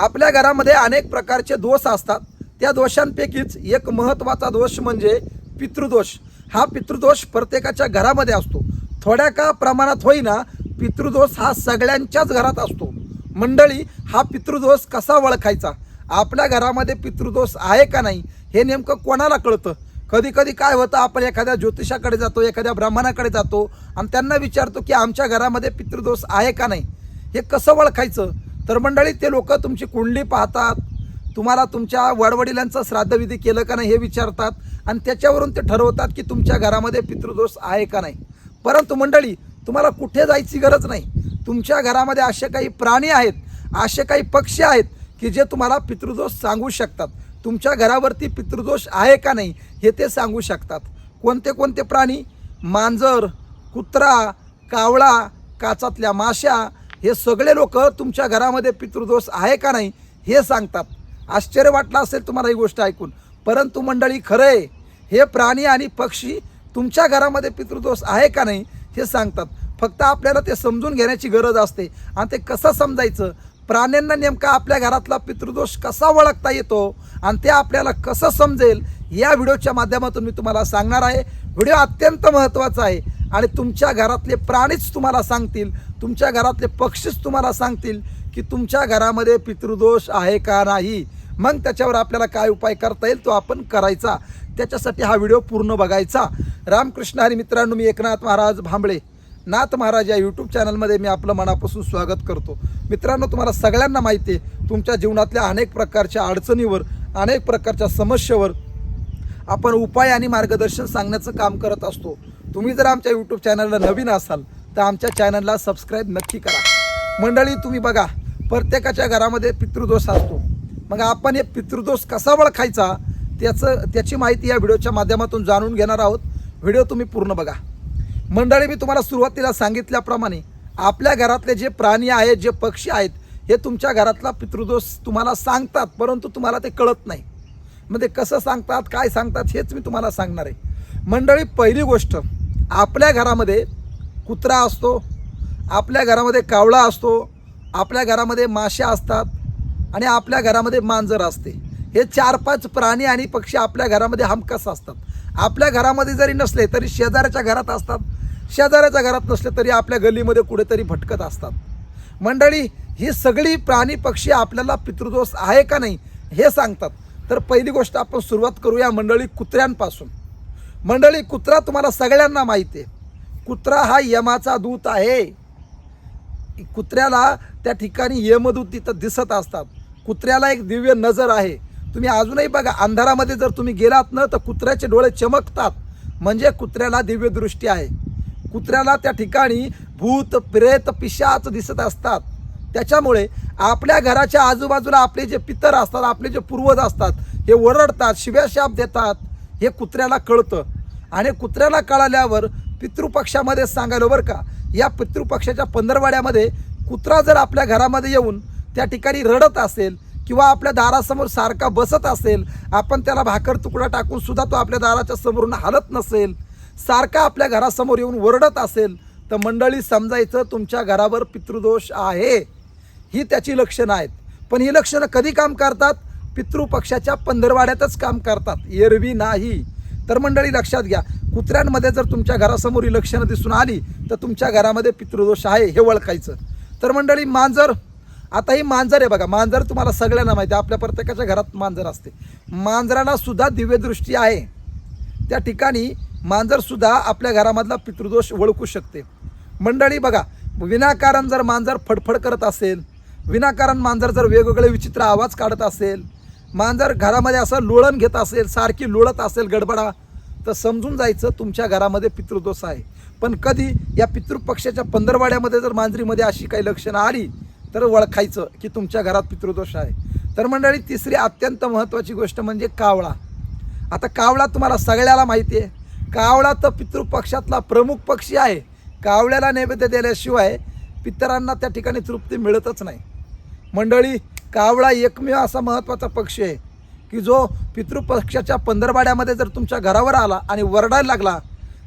आपल्या घरामध्ये अनेक प्रकारचे दोष असतात. त्या दोषांपैकीच एक महत्त्वाचा दोष म्हणजे पितृदोष. हा पितृदोष प्रत्येकाच्या घरामध्ये असतो. थोड्या का प्रमाणात होईना पितृदोष हा सगळ्यांच्याच घरात असतो. मंडळी हा पितृदोष कसा ओळखायचा? आपल्या घरामध्ये पितृदोष आहे का नाही हे नेमकं कोणाला कळतं? कधी कधी काय होतं आपण एखाद्या ज्योतिषाकडे जातो एखाद्या ब्राह्मणाकडे जातो आणि त्यांना विचारतो की आमच्या घरामध्ये पितृदोष आहे का नाही? हे कसं ओळखायचं? तर मंडळी ते लोक तुमची कुंडली पाहतात. तुम्हाला तुमच्या वडवडिलांचं श्राद्धविधी केलं का नाही हे विचारतात आणि त्याच्यावरून ते ठरवतात की तुमच्या घरामध्ये पितृदोष आहे का नाही. परंतु मंडळी तुम्हाला कुठे जायची गरज नाही. तुमच्या घरामध्ये असे काही प्राणी आहेत असे काही पक्षी आहेत की जे तुम्हाला पितृदोष सांगू शकतात. तुमच्या घरावरती पितृदोष आहे का नाही हे ते सांगू शकतात. कोणते कोणते प्राणी? मांजर कुत्रा कावळा काचातल्या माश्या हे सगळे लोक तुमच्या घरामध्ये पितृदोष आहे का नाही हे सांगतात. आश्चर्य वाटलं असेल तुम्हाला ही गोष्ट ऐकून. परंतु मंडळी खरं आहे हे प्राणी आणि पक्षी तुमच्या घरामध्ये पितृदोष आहे का नाही हे सांगतात. फक्त आपल्याला ते समजून घेण्याची गरज असते. आणि ते कसं समजायचं? प्राण्यांना नेमका आपल्या घरातला पितृदोष कसा ओळखता येतो? आणि ते आपल्याला कसं समजेल? या व्हिडिओच्या माध्यमातून मी तुम्हाला सांगणार आहे. व्हिडिओ अत्यंत महत्त्वाचा आहे. आणि तुमच्या घरातले प्राणीच तुम्हाला सांगतील तुमच्या घरातले पक्षीच तुम्हाला सांगतील की तुमच्या घरामध्ये पितृदोष आहे का नाही. मग त्याच्यावर आपल्याला काय उपाय करता येईल तो आपण करायचा. त्याच्यासाठी हा व्हिडिओ पूर्ण बघायचा. रामकृष्ण हरी मित्रांनो मी एकनाथ महाराज भांबळे. नाथ महाराज या यूट्यूब चॅनलमध्ये मी आपलं मनापासून स्वागत करतो. मित्रांनो तुम्हाला सगळ्यांना माहिती आहे तुमच्या जीवनातल्या अनेक प्रकारच्या अडचणीवर अनेक प्रकारच्या समस्येवर आपण उपाय आणि मार्गदर्शन सांगण्याचं काम करत असतो. तुम्ही जर आमच्या यूट्यूब चॅनलला नवीन असाल तर आमच्या चॅनलला सबस्क्राईब नक्की करा. मंडळी तुम्ही बघा प्रत्येकाच्या घरामध्ये पितृदोष असतो. मग आपण हे पितृदोष कसा ओळखायचा त्याचं त्याची माहिती या व्हिडिओच्या माध्यमातून जाणून घेणार आहोत. व्हिडिओ तुम्ही पूर्ण बघा. मंडळी मी तुम्हाला सुरुवातीला सांगितल्याप्रमाणे आपल्या घरातले जे प्राणी आहेत जे पक्षी आहेत हे तुमच्या घरातला पितृदोष तुम्हाला सांगतात परंतु तुम्हाला ते कळत नाही. मग ते कसं सांगतात काय सांगतात हेच मी तुम्हाला सांगणार आहे. मंडळी पहिली गोष्ट आपल्या घरामध्ये कुत्रा असतो आपल्या घरामध्ये कावळा असतो आपल्या घरामध्ये माश्या असतात आणि आपल्या घरामध्ये मांजर असते. हे चार पाच प्राणी आणि पक्षी आपल्या घरामध्ये हमखास असतात. आपल्या घरामध्ये जरी नसले तरी शेजाऱ्याच्या घरात असतात. शेजाऱ्याच्या घरात नसले तरी आपल्या गल्लीमध्ये कुठेतरी भटकत असतात. मंडळी ही सगळी प्राणी पक्षी आपल्याला पितृदोष आहे का नाही हे सांगतात. तर पहिली गोष्ट आपण सुरुवात करूया मंडळी कुत्र्यांपासून. मंडळी कुत्रा तुम्हाला सगळ्यांना माहिती आहे. कुत्रा हा यमाचा दूत आहे. कुत्र्याला त्या ठिकाणी यमदूत तिथं दिसत असतात. कुत्र्याला एक दिव्य नजर आहे. तुम्ही अजूनही बघा अंधारामध्ये जर तुम्ही गेलात ना तर कुत्र्याचे डोळे चमकतात. म्हणजे कुत्र्याला दिव्यदृष्टी आहे. कुत्र्याला त्या ठिकाणी भूत प्रेत पिशाच दिसत असतात. त्याच्यामुळे आपल्या घराच्या आजूबाजूला आपले जे पितर असतात आपले जे पूर्वज असतात हे ओरडतात शिव्याशाप देतात. हे कुत्र्याला कळतं. आणि कुत्र्याला कळाल्यावर पितृपक्षामध्ये सांगायलो बरं का या पितृपक्षाच्या पंधरवाड्यामध्ये कुत्रा जर आपल्या घरामध्ये येऊन त्या ठिकाणी रडत असेल किंवा आपल्या दारासमोर सारखा बसत असेल आपण त्याला भाकर तुकडा टाकून सुद्धा तो आपल्या दाराच्या समोरून हालत नसेल सारखा आपल्या घरासमोर येऊन ओरडत असेल तर मंडळी समजायचं तुमच्या घरावर पितृदोष आहे. ही त्याची लक्षणं आहेत. पण ही लक्षणं कधी काम करतात? पितृपक्षाच्या पंधरवाड्यातच काम करतात. एरवी नाही. तर मंडळी लक्षात घ्या कुत्र्यांमध्ये जर तुमच्या घरासमोर ही लक्षणं दिसून आली तर तुमच्या घरामध्ये पितृदोष आहे हे ओळखायचं. तर मंडळी मांजर आता ही मांजर आहे बघा. मांजर तुम्हाला सगळ्यांना माहिती आहे आपल्या प्रत्येकाच्या घरात मांजर असते. मांजराला सुद्धा दिव्यदृष्टी आहे. त्या ठिकाणी मांजरसुद्धा आपल्या घरामधला पितृदोष ओळखू शकते. मंडळी बघा विनाकारण जर मांजर फडफड करत असेल विनाकारण मांजर जर वेगवेगळे विचित्र आवाज काढत असेल मांजर घरामध्ये असं लोळण घेत असेल सारखी लोळत असेल गडबडा तर समजून जायचं तुमच्या घरामध्ये पितृदोष आहे. पण कधी या पितृपक्षाच्या पंधरवाड्यामध्ये जर मांजरीमध्ये अशी काही लक्षणं आली तर ओळखायचं की तुमच्या घरात पितृदोष आहे. तर मंडळी तिसरी अत्यंत महत्त्वाची गोष्ट म्हणजे कावळा. आता कावळा तुम्हाला सगळ्याला माहिती आहे. कावळा तर पितृपक्षातला प्रमुख पक्षी आहे. कावळ्याला नैवेद्य दिल्याशिवाय पितरांना त्या ठिकाणी तृप्ती मिळतच नाही. मंडळी कावळा एकमेव असा महत्त्वाचा पक्षी आहे की जो पितृपक्षाच्या पंधरवाड्यामध्ये जर तुमच्या घरावर आला आणि वरडायला लागला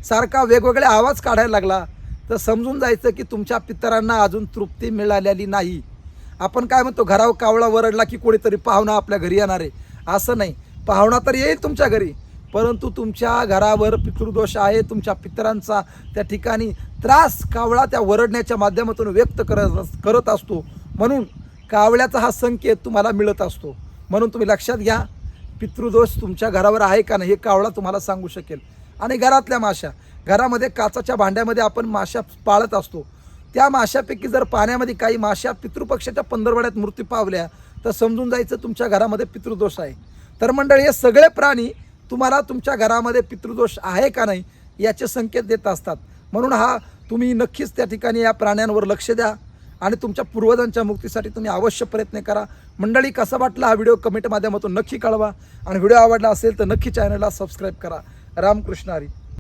सारखा वेगवेगळे आवाज काढायला लागला तर समजून जायचं की तुमच्या पितरांना अजून तृप्ती मिळालेली नाही. आपण काय म्हणतो घरावर कावळा वरडला की कोणीतरी पाहुणा आपल्या घरी येणार आहे? असं नाही. पाहुणा तर येईल तुमच्या घरी परंतु तुमच्या घरावर पितृदोष आहे तुमच्या पितरांचा त्या ठिकाणी त्रास कावळा त्या वरडण्याच्या माध्यमातून व्यक्त करत करत असतो. म्हणून कावळ्याचा हा संकेत तुम्हाला मिळत असतो. म्हणून तुम्ही लक्षात घ्या पितृदोष तुमच्या घरावर आहे का नाही हे कावळा तुम्हाला सांगू शकेल. आणि घरातल्या माशा घरामध्ये काचाच्या भांड्यामध्ये आपण माशा पाळत असतो. त्या माशापैकी जर पाण्यामध्ये काही माशा पितृपक्षाच्या पंधरवड्यात मृत्यू पावल्या तर समजून जायचं तुमच्या घरामध्ये पितृदोष आहे. तर मंडळी हे सगळे प्राणी तुम्हाला तुमच्या घरामध्ये पितृदोष आहे का नाही याचे संकेत देत असतात. म्हणून हा तुम्ही नक्कीच त्या ठिकाणी या प्राण्यांवर लक्ष द्या. आणि तुमच्या पूर्वजांच्या मुक्तीसाठी तुम्ही अवश्य प्रयत्न करा. मंडळी कसा वाटला हा व्हिडिओ कमेंट माध्यमातून नक्की कळवा. आणि व्हिडिओ आवडला असेल तर नक्की चॅनलला सबस्क्राईब करा. रामकृष्ण हरी.